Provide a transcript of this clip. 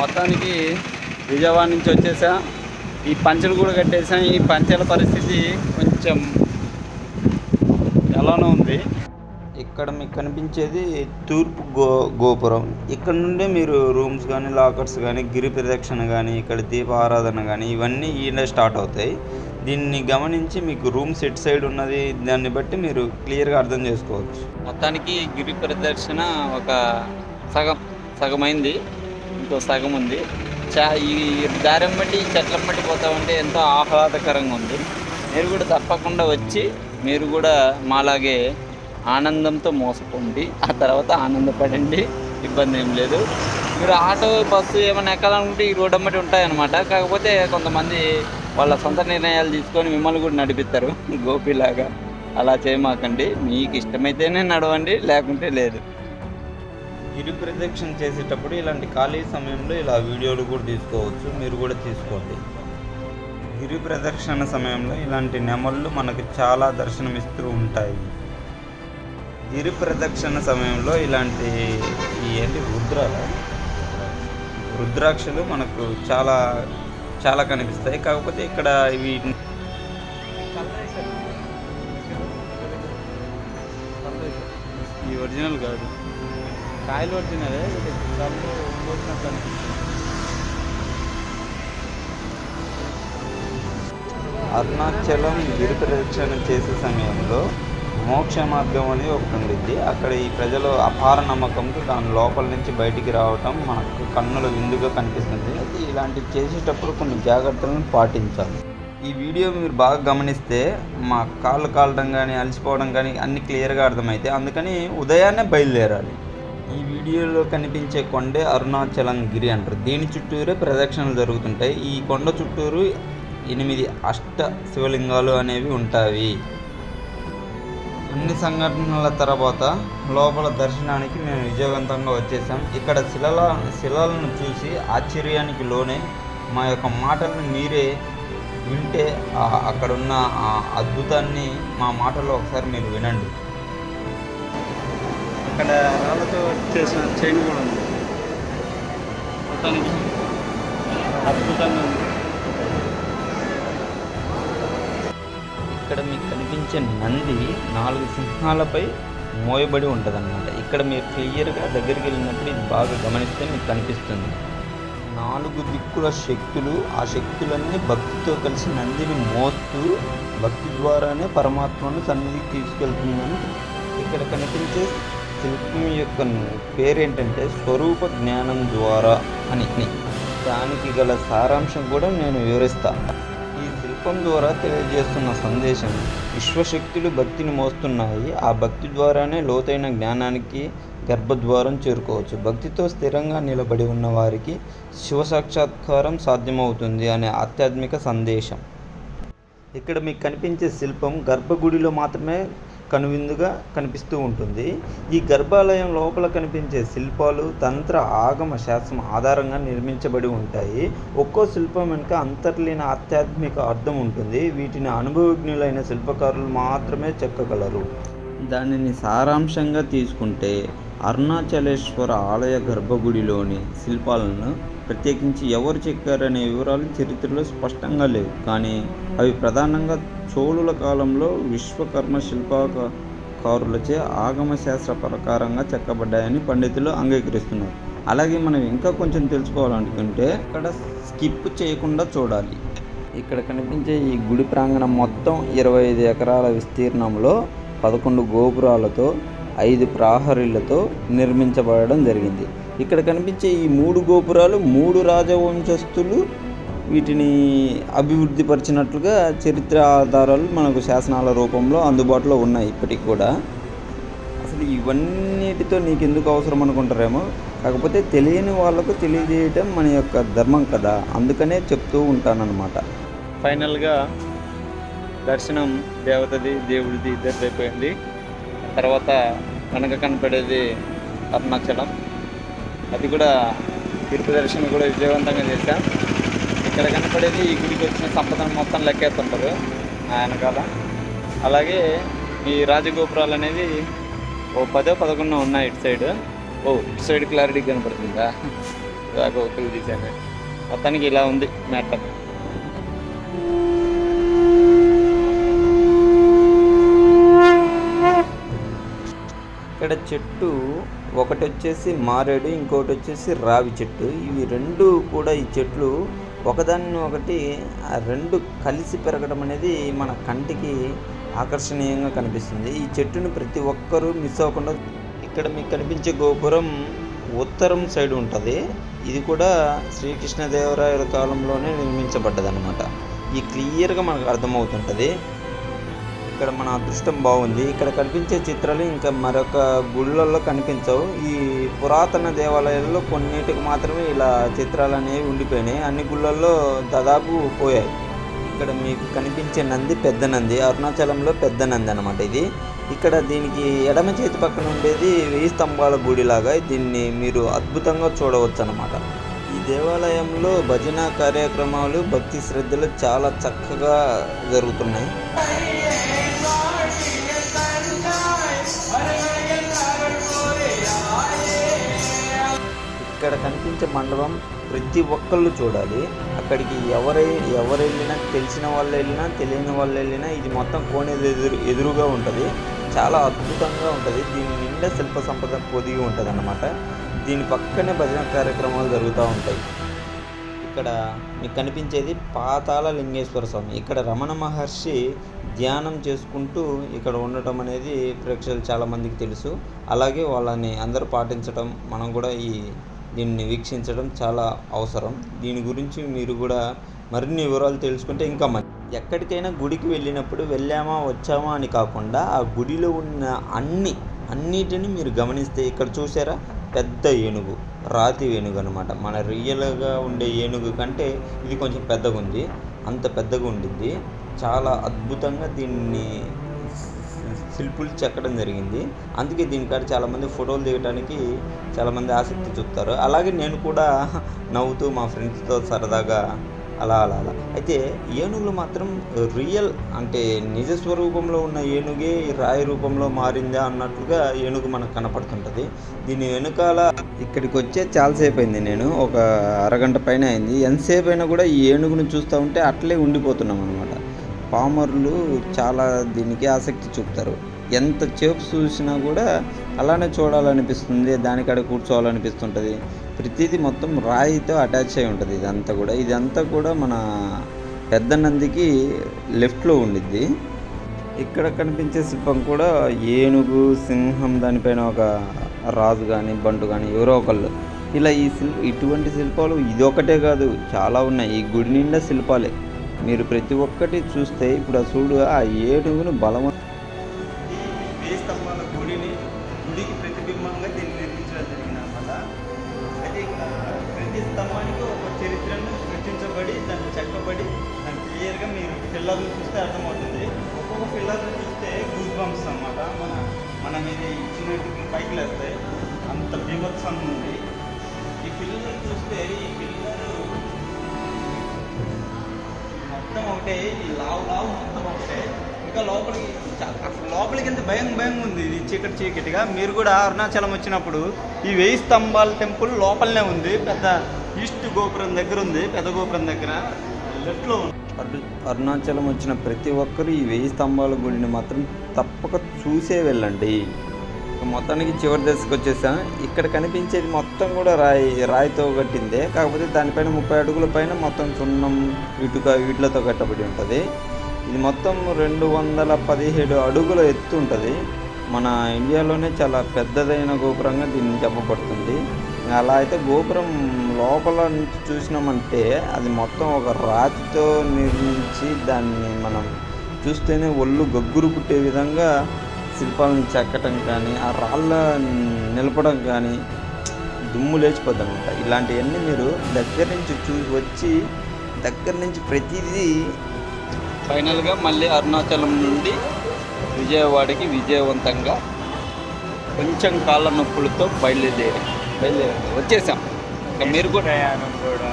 మొత్తానికి విజయవాడ నుంచి వచ్చేసా. ఈ పంచలు కూడా కట్టేసాం. ఈ పంచల పరిస్థితి కొంచెం ఎలానో ఉంది. ఇక్కడ మీకు కనిపించేది తూర్పు గో గోపురం. ఇక్కడ నుండే మీరు రూమ్స్ కానీ లాకర్స్ కానీ గిరి ప్రదక్షిణ కానీ ఇక్కడ దీప ఆరాధన కానీ ఇవన్నీ ఈయన స్టార్ట్ అవుతాయి. దీన్ని గమనించి మీకు రూమ్స్ ఎట్ సైడ్ ఉన్నది దాన్ని బట్టి మీరు క్లియర్గా అర్థం చేసుకోవచ్చు. మొత్తానికి గిరి ప్రదర్శన ఒక సగం సగం అయింది ఇంకో సగం ఉంది. చా ఈ దారం బట్టి ఈ చెట్ల బట్టి పోతా ఉంటే ఎంతో ఆహ్లాదకరంగా ఉంది. మీరు కూడా తప్పకుండా వచ్చి మీరు కూడా మాలాగే ఆనందంతో మోసపోండి. ఆ తర్వాత ఆనందపడండి. ఇబ్బంది ఏం లేదు. మీరు ఆటో బస్సు ఏమైనా ఎక్కాలనుకుంటే ఈ రోడ్ అమ్మటి ఉంటాయన్నమాట. కాకపోతే కొంతమంది వాళ్ళ సొంత నిర్ణయాలు తీసుకొని మిమ్మల్ని కూడా నడిపిస్తారు. గోపిలాగా అలా చేయమాకండి. మీకు ఇష్టమైతేనే నడవండి లేకుంటే లేదు. ఇరు ప్రదక్షిణ చేసేటప్పుడు ఇలాంటి ఖాళీ సమయంలో ఇలా వీడియోలు కూడా తీసుకోవచ్చు. మీరు కూడా తీసుకోండి. గిరి ప్రదక్షిణ సమయంలో ఇలాంటి నెమళ్ళు మనకు చాలా దర్శనమిస్తూ ఉంటాయి. గిరి ప్రదక్షిణ సమయంలో ఇలాంటి ఈ ఏంటి రుద్ర రుద్రాక్షలు మనకు చాలా చాలా కనిపిస్తాయి. కాకపోతే ఇక్కడ ఇవి ఈ ఒరిజినల్ కాదు. కాయలు ఒరిజినలే కళ్ళు పోసినట్టు అనిపిస్తుంది. అరుణాచలం గిరి ప్రదక్షిణ చేసే సమయంలో మోక్ష మార్గం అని ఒకటి ఉండిద్ది. అక్కడ ఈ ప్రజలు అపార నమ్మకంతో దాని లోపల నుంచి బయటికి రావటం మనకు కన్నుల విందుగా కనిపిస్తుంది. అయితే ఇలాంటివి చేసేటప్పుడు కొన్ని జాగ్రత్తలను పాటించాలి. ఈ వీడియో మీరు బాగా గమనిస్తే మా కాళ్ళు కాలడం కానీ అలసిపోవడం కానీ అన్ని క్లియర్గా అర్థమైతే అందుకని ఉదయాన్నే బయలుదేరాలి. ఈ వీడియోలో కనిపించే కొండే అరుణాచలం గిరి అంటారు. దీని చుట్టూరే ప్రదక్షిణలు జరుగుతుంటాయి. ఈ కొండ చుట్టూరు ఎనిమిది అష్ట శివలింగాలు అనేవి ఉంటాయి. అన్ని సంఘటనల తర్వాత లోపల దర్శనానికి మేము విజయవంతంగా వచ్చేసాం. ఇక్కడ శిలల శిలలను చూసి ఆశ్చర్యానికి లోనే మా యొక్క మాటలను మీరే వింటే అక్కడున్న ఆ అద్భుతాన్ని మా మాటలో ఒకసారి మీరు వినండి. అక్కడ రాళ్ళతో చేసిన చైన్ కూడా ఉంది. మొత్తానికి అద్భుతంగా ఉంది. ఇక్కడ మీకు కనిపించే నంది నాలుగు సింహాలపై మోయబడి ఉంటుంది ఇక్కడ మీరు క్లియర్గా దగ్గరికి వెళ్ళినప్పుడు ఇది బాగా గమనిస్తే మీకు కనిపిస్తుంది. నాలుగు దిక్కుల శక్తులు ఆ శక్తులన్నీ భక్తితో కలిసి నందిని మోస్తూ భక్తి ద్వారానే పరమాత్మను సన్నిధికి తీసుకెళ్తుందని ఇక్కడ కనిపించే శిల్పం యొక్క పేరేంటంటే స్వరూప జ్ఞానం ద్వారా అని. దానికి గల సారాంశం కూడా నేను వివరిస్తాను ఈ శిల్పం ద్వారా తెలియజేస్తున్న సందేశం విశ్వశక్తులు భక్తిని మోస్తున్నాయి. ఆ భక్తి ద్వారానే లోతైన జ్ఞానానికి గర్భద్వారం చేరుకోవచ్చు. భక్తితో స్థిరంగా నిలబడి ఉన్న వారికి శివ సాక్షాత్కారం సాధ్యమవుతుంది అనే ఆధ్యాత్మిక సందేశం. ఇక్కడ మీకు కనిపించే శిల్పం గర్భగుడిలో మాత్రమే కనువిందుగా కనిపిస్తూ ఉంటుంది. ఈ గర్భాలయం లోపల కనిపించే శిల్పాలు తంత్ర ఆగమ శాస్త్రం ఆధారంగా నిర్మించబడి ఉంటాయి. ఒక్కో శిల్పం వెనుక అంతర్లీన ఆధ్యాత్మిక అర్థం ఉంటుంది. వీటిని అనుభవజ్ఞులైన శిల్పకారులు మాత్రమే చెక్కగలరు. దానిని సారాంశంగా తీసుకుంటే అరుణాచలేశ్వర ఆలయ గర్భగుడిలోని శిల్పాలను ప్రత్యేకించి ఎవరు చెక్కారనే వివరాలు చరిత్రలో స్పష్టంగా లేవు. కానీ అవి ప్రధానంగా చోళుల కాలంలో విశ్వకర్మ శిల్పకారులచే ఆగమ శాస్త్ర ప్రకారంగా చెక్కబడ్డాయని పండితులు అంగీకరిస్తున్నారు. అలాగే మనం ఇంకా కొంచెం తెలుసుకోవాలనుకుంటే ఇక్కడ స్కిప్ చేయకుండా చూడాలి. ఇక్కడ కనిపించే ఈ గుడి ప్రాంగణం మొత్తం ఇరవై ఐదు ఎకరాల విస్తీర్ణంలో పదకొండు గోపురాలతో ఐదు ప్రాహరీలతో నిర్మించబడడం జరిగింది. ఇక్కడ కనిపించే ఈ మూడు గోపురాలు మూడు రాజవంశస్థులు వీటిని అభివృద్ధిపరిచినట్లుగా చరిత్ర ఆధారాలు మనకు శాసనాల రూపంలో అందుబాటులో ఉన్నాయి ఇప్పటికి కూడా. అసలు ఇవన్నిటితో నీకు ఎందుకు అవసరం అనుకుంటారేమో? కాకపోతే తెలియని వాళ్ళకు తెలియజేయటం మన యొక్క ధర్మం కదా. అందుకనే చెప్తూ ఉంటానన్నమాట. ఫైనల్గా దర్శనం దేవతది దేవుడిది ఇద్దరిదైపోయింది. అయిపోయింది తర్వాత వెనక కనపడేది అరుణాచలం. అది కూడా తిరుపతి దర్శనం కూడా విజయవంతంగా చేశాం. ఇక్కడ కనపడేది ఈ గుడికి వచ్చిన సంపదను మొత్తం లెక్కేస్తుంటారు ఆయన కాల అలాగే ఈ రాజగోపురాలు అనేది ఓ పదో పదకొండు ఉన్నాయి ఇటు సైడ్. ఓ ఇటు సైడ్ క్లారిటీ కనపడుతుందా? దాకా ఒకరు తీశాను మొత్తానికి ఇలా ఉంది మ్యాటర్. ఇక్కడ చెట్టు ఒకటి వచ్చేసి మారేడు ఇంకోటి వచ్చేసి రావి చెట్టు. ఇవి రెండు కూడా ఈ చెట్లు ఒకదాన్ని ఒకటి ఆ రెండు కలిసి పెరగడం అనేది మన కంటికి ఆకర్షణీయంగా కనిపిస్తుంది. ఈ చెట్టును ప్రతి ఒక్కరూ మిస్ అవ్వకుండా ఇక్కడ మీకు కనిపించే గోపురం ఉత్తరం సైడ్ ఉంటుంది. ఇది కూడా శ్రీకృష్ణదేవరాయల కాలంలోనే నిర్మించబడ్డదన్నమాట. ఈ క్లియర్గా మనకు అర్థమవుతుంటుంది. ఇక్కడ మన అదృష్టం బాగుంది. ఇక్కడ కనిపించే చిత్రాలు ఇంకా మరొక గుళ్ళల్లో కనిపించవు. ఈ పురాతన దేవాలయాల్లో కొన్నిటికి మాత్రమే ఇలా చిత్రాలు అనేవి ఉండిపోయినాయి. అన్ని గుళ్ళల్లో దాదాపు పోయాయి. ఇక్కడ మీకు కనిపించే నంది పెద్ద నంది. అరుణాచలంలో పెద్ద నంది అనమాట ఇది. ఇక్కడ దీనికి ఎడమ చేతి పక్కన ఉండేది వెయ్యి స్తంభాల గుడిలాగా దీన్ని మీరు అద్భుతంగా చూడవచ్చు అనమాట దేవాలయంలో భజన కార్యక్రమాలు భక్తి శ్రద్ధలు చాలా చక్కగా జరుగుతున్నాయి. ఇక్కడ కనిపించే మండపం ప్రతి ఒక్కళ్ళు చూడాలి. అక్కడికి ఎవరై ఎవరు వెళ్ళినా తెలిసిన వాళ్ళు వెళ్ళినా తెలియని వాళ్ళు వెళ్ళినా ఇది మొత్తం కోనేరు ఎదురు ఎదురుగా ఉంటుంది. చాలా అద్భుతంగా ఉంటుంది. దీని నిండా శిల్ప సంపద పొదిగి ఉంటుంది అన్నమాట దీని పక్కనే భజన కార్యక్రమాలు జరుగుతూ ఉంటాయి. ఇక్కడ మీకు కనిపించేది పాతాళ లింగేశ్వర స్వామి. ఇక్కడ రమణ మహర్షి ధ్యానం చేసుకుంటూ ఇక్కడ ఉండటం అనేది ప్రేక్షకులు చాలామందికి తెలుసు. అలాగే వాళ్ళని అందరూ పాటించడం మనం కూడా ఈ దీన్ని వీక్షించడం చాలా అవసరం. దీని గురించి మీరు కూడా మరిన్ని వివరాలు తెలుసుకుంటే ఇంకా మంచి ఎక్కడికైనా గుడికి వెళ్ళినప్పుడు వెళ్ళామా వచ్చామా అని కాకుండా ఆ గుడిలో ఉన్న అన్ని అన్నిటిని మీరు గమనిస్తే ఇక్కడ చూసారా పెద్ద ఏనుగు రాతి ఏనుగు అనమాట మన రియల్గా ఉండే ఏనుగు కంటే ఇది కొంచెం పెద్దగా ఉంది. అంత పెద్దగా ఉండింది చాలా అద్భుతంగా దీన్ని శిల్పులు చెక్కడం జరిగింది. అందుకే దీనికాడ చాలామంది ఫోటోలు దిగడానికి చాలామంది ఆసక్తి చూపుతారు. అలాగే నేను కూడా నవ్వుతూ మా ఫ్రెండ్స్తో సరదాగా అలా అలా అలా. అయితే ఏనుగులు మాత్రం రియల్ అంటే నిజ స్వరూపంలో ఉన్న ఏనుగే రాయి రూపంలో మారిందా అన్నట్లుగా ఏనుగు మనకు కనపడుతుంటుంది. దీని వెనుకాల ఇక్కడికి వచ్చే చాలాసేపు అయింది నేను ఒక అరగంట పైన అయింది. ఎంతసేపు అయినా కూడా ఈ ఏనుగును చూస్తూ ఉంటే అట్లే ఉండిపోతున్నాం అనమాట పామరులు చాలా దీనికి ఆసక్తి చూపుతారు. ఎంత చేపు చూసినా కూడా అలానే చూడాలనిపిస్తుంది దానికాడ కూర్చోవాలనిపిస్తుంటుంది. ప్రతిదీ మొత్తం రాయితో అటాచ్ అయి ఉంటుంది ఇదంతా కూడా. ఇదంతా కూడా మన పెద్ద నందికి లెఫ్ట్లో ఉండిద్ది. ఇక్కడ కనిపించే శిల్పం కూడా ఏనుగు సింహం దానిపైన ఒక రాజు కానీ బంటు కానీ ఎవరో ఒకళ్ళు. ఇలా ఈ శిల్ప ఇటువంటి శిల్పాలు ఇదొకటే కాదు చాలా ఉన్నాయి. ఈ గుడి నిండా శిల్పాలే. మీరు ప్రతి ఒక్కటి చూస్తే ఇప్పుడు ఆ చూడు ఆ ఏనుగును బలమ పిల్లర్ని చూస్తే అర్థమవుతుంది. ఒక్కొక్క పిల్లర్ని చూస్తే గూజ్ బంప్స్ అనమాట మన మన మీద ఇచ్చినట్టు పైకి లేస్తాయి. అంత బీభత్సం ఉంది. ఈ పిల్లర్ని చూస్తే ఈ పిల్లర్ మొత్తం ఒకటే ఈ లావు లావు మొత్తం ఒకటే. ఇంకా లోపలికి లోపలికి ఎంత భయం భయం ఉంది. ఇది చీకటి చీకటిగా. మీరు కూడా అరుణాచలం వచ్చినప్పుడు ఈ వెయ్యి స్తంభాల టెంపుల్ లోపలనే ఉంది. పెద్ద ఈస్ట్ గోపురం దగ్గర ఉంది. పెద్ద గోపురం దగ్గర. లెఫ్ట్లో అరుణాచలం వచ్చిన ప్రతి ఒక్కరు ఈ వెయ్యి స్తంభాల గుడిని మాత్రం తప్పక చూసే వెళ్ళండి. మొత్తానికి చివరి దశకు వచ్చేసాం. ఇక్కడ కనిపించేది మొత్తం కూడా రాయి రాయితో కట్టిందే. కాకపోతే దానిపైన ముప్పై అడుగుల పైన మొత్తం సున్నం ఇటుక వీటిలతో కట్టబడి ఉంటుంది. ఇది మొత్తం రెండు వందల పదిహేడు అడుగుల ఎత్తు ఉంటుంది. మన ఇండియాలోనే చాలా పెద్దదైన గోపురంగా దీన్ని చెప్పబడుతుంది. అలా అయితే గోపురం లోపల నుంచి చూసినామంటే అది మొత్తం ఒక రాతితో నిర్మించి దాన్ని మనం చూస్తేనే ఒళ్ళు గగ్గురు పుట్టే విధంగా శిల్పాలను చెక్కటం కానీ ఆ రాళ్ళ నిలపడం కానీ దుమ్ము లేచిపోద్ది అనమాట ఇలాంటివన్నీ మీరు దగ్గర నుంచి చూ వచ్చి దగ్గర నుంచి ప్రతిదీ ఫైనల్గా మళ్ళీ అరుణాచలం నుండి విజయవాడకి విజయవంతంగా కొంచెం కాళ్ళ నొప్పులతో బయలుదేరి బయలుదేరి వచ్చేసాం. ఇంకా మీరు కూడా ప్రయాణం కూడా.